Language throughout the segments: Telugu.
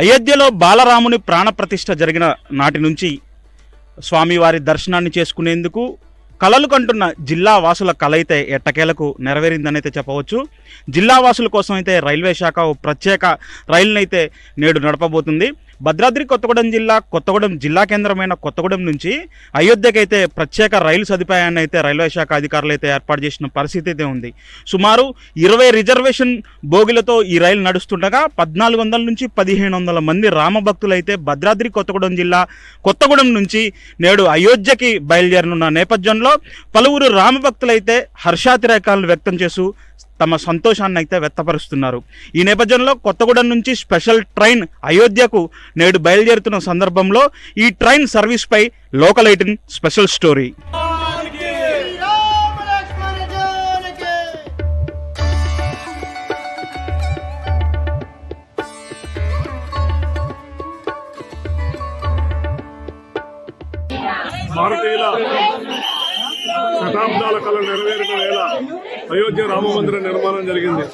అయోధ్యలో బాలరాముని ప్రాణప్రతిష్ఠ జరిగిన నాటి నుంచి స్వామివారి దర్శనాన్ని చేసుకునేందుకు కలలు కంటున్న జిల్లా వాసుల కల అయితే ఎట్టకేలకు నెరవేరిందనైతే చెప్పవచ్చు. జిల్లా వాసుల కోసం అయితే రైల్వే శాఖ ప్రత్యేక రైలునైతే నేడు నడపబోతుంది. భద్రాద్రి కొత్తగూడెం జిల్లా కొత్తగూడెం జిల్లా కేంద్రమైన కొత్తగూడెం నుంచి అయోధ్యకైతే ప్రత్యేక రైలు సదుపాయాన్ని అయితే రైల్వే శాఖ అధికారులు అయితే ఏర్పాటు చేసిన పరిస్థితి అయితే ఉంది. సుమారు ఇరవై రిజర్వేషన్ బోగిలతో ఈ రైలు నడుస్తుండగా పద్నాలుగు వందల నుంచి పదిహేను వందల మంది రామభక్తులు అయితే భద్రాద్రి కొత్తగూడెం జిల్లా కొత్తగూడెం నుంచి నేడు అయోధ్యకి బయలుదేరనున్న నేపథ్యంలో పలువురు రామభక్తులైతే హర్షాతిరేకాలను వ్యక్తం చేస్తూ తమ సంతోషాన్ని అయితే వ్యక్తపరుస్తున్నారు. ఈ నేపథ్యంలో కొత్తగూడెం నుంచి స్పెషల్ ట్రైన్ అయోధ్యకు నేడు బయలుదేరుతున్న సందర్భంలో ఈ ట్రైన్ సర్వీస్పై లోకల్ ఎయిటీన్ స్పెషల్ స్టోరీ. భారతీయుల శతాబ్దాల కళ నెరవేరిన వేళ అయోధ్య రామ మందిర నిర్మాణం జరిగింది.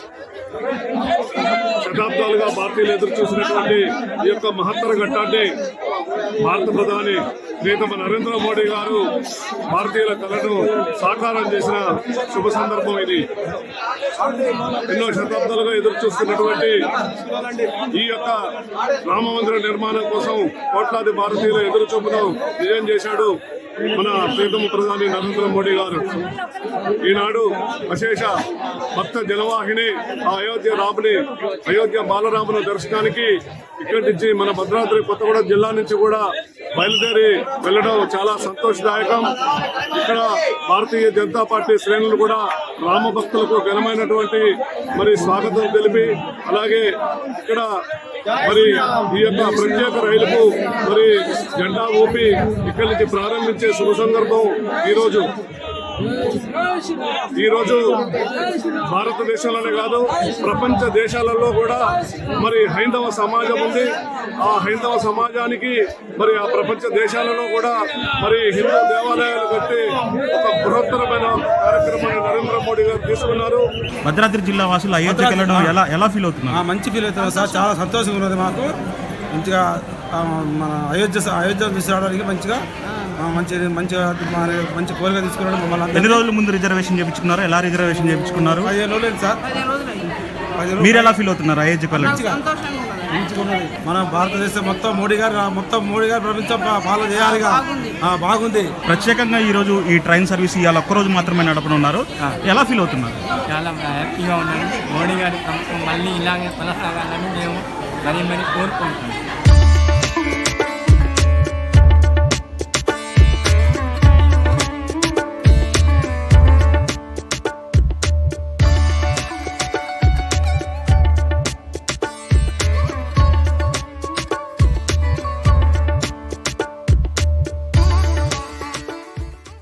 శతాబ్దాలుగా భారతీయులు ఎదురు చూసినటువంటి ఈ యొక్క మహత్తర ఘట్టాన్ని భారత ప్రధాని ప్రీతమ నరేంద్ర మోడీ గారు భారతీయుల కళను సాకారం చేసిన శుభ సందర్భం ఇది. ఎన్నో శతాబ్దాలుగా ఎదురు చూస్తున్నటువంటి ఈ యొక్క రామమందిర నిర్మాణం కోసం కోట్లాది భారతీయుల ఎదురు చూపును విజయం చేశాడు. మన ప్రీతమ ప్రధాని నరేంద్ర మోడీ గారు. ఈనాడు అశేష భక్త జనవాహిని ఆ అయోధ్య రాముని అయోధ్య బాలరాముని దర్శనానికి ఇక్కడి నుంచి మన భద్రాద్రి కొత్తగూడ జిల్లా నుంచి కూడా బయలుదేరి వెళ్ళడం చాలా సంతోషదాయకం. ఇక్కడ భారతీయ జనతా పార్టీ శ్రేణులు కూడా రామభక్తులకు ఘనమైనటువంటి మరి స్వాగతం తెలిపి అలాగే ఇక్కడ మరి ఈ యొక్క ప్రత్యేక రైలుకు మరి జెండా ఊపి ఇక్కడి నుంచి ప్రారంభించే శుభ సందర్భం ఈరోజు. ఈ రోజు భారతదేశంలోనే కాదు ప్రపంచ దేశాలలో కూడా మరి హైందవ సమాజం ఉంది. ఆ హైందవ సమాజానికి మరి ఆ ప్రపంచ దేశాలలో కూడా మరి హిందూ దేవాలయాలు కట్టి ఒక బృహత్తరమైన కార్యక్రమాన్ని నరేంద్ర మోడీ గారు తీసుకున్నారు. భద్రాద్రి జిల్లా వాసులు అయోధ్యకి వెళ్ళడం ఎలా ఎలా ఫీల్ అవుతున్నారు? ఆ, మంచి ఫీల్ అవుతున్నాం సార్. చాలా సంతోషంగా ఉన్నది మాకు. మంచిగా మన అయోధ్య అయోధ్య తీసుకురావడానికి మంచిగా ఆ, మంచి మంచిగా మన మంచి కోరిక తీసుకురావడం మమ్మల్ని ఎన్ని రోజుల ముందు రిజర్వేషన్ చేయించుకున్నారు? ఎలా రిజర్వేషన్ చేయించుకున్నారు? పదిహేను రోజులు సార్. మీరు ఎలా ఫీల్ అవుతున్నారు మంచిగా ఉన్నది. మన భారతదేశం మొత్తం మోడీ గారు మొత్తం మోడీ గారు ప్రపంచం చేయాలిగా. ఆ, బాగుంది. ప్రత్యేకంగా ఈ రోజు ఈ ట్రైన్ సర్వీస్ ఇవాళ ఒక్క రోజు మాత్రమే నడపనున్నారు. ఎలా ఫీల్ అవుతున్నారు? చాలా హ్యాపీగా ఉన్నాను. మోడీ గారి ప్రభుత్వం మళ్ళీ ఇలాగే కొనసాగాలని మేము మరీ మరీ కోరుకుంటున్నాం.